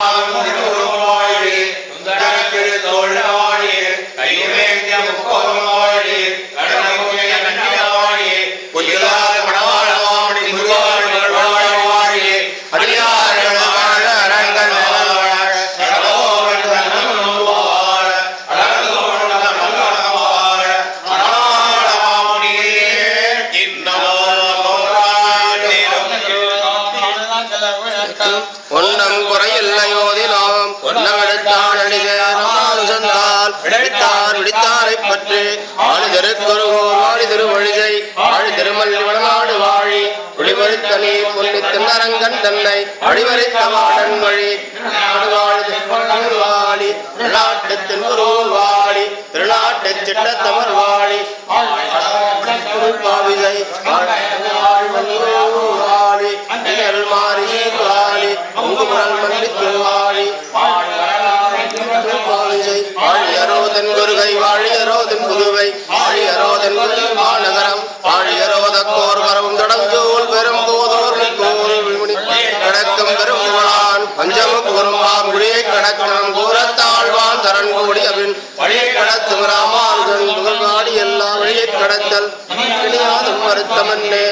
Father, ஒன்னம் குறையில்லையோதினோம். ஒன்னவிடுத்தான் அடிசேரால் விடுத்தார் விடுத்தாரைப் பற்றி ஆளு திருக்குருகூர் ஆளு திருவழிகை ஆளு திருமல்லி வடநாடு வாழி ஒளிவரித்த நீர் பொன்னி தின்னரங்கன் தன்னை அடிவரித்த வாடன் வழி வாழி திருநாட்டு குருகூர் வாழி. திருநாட்டு சிட்டத்தமர் வாழி பாவிதை வாழி வாழி உங்குமரல் மல்லி திருவாழி வாழியரோதன் குருகை வாழியரோதன் புதுவை வாழியரோதன் குருகை மாநகரம் வரவும் பெரும் போதோர் கோல் பெரும் புகழான் கூறும்பாம் குடியை கூறத்தாழ்வான் தரன் வழியை கடத்தும் ராமானுஜன் எல்லா வழியை கடத்தல் வருத்தமன்னே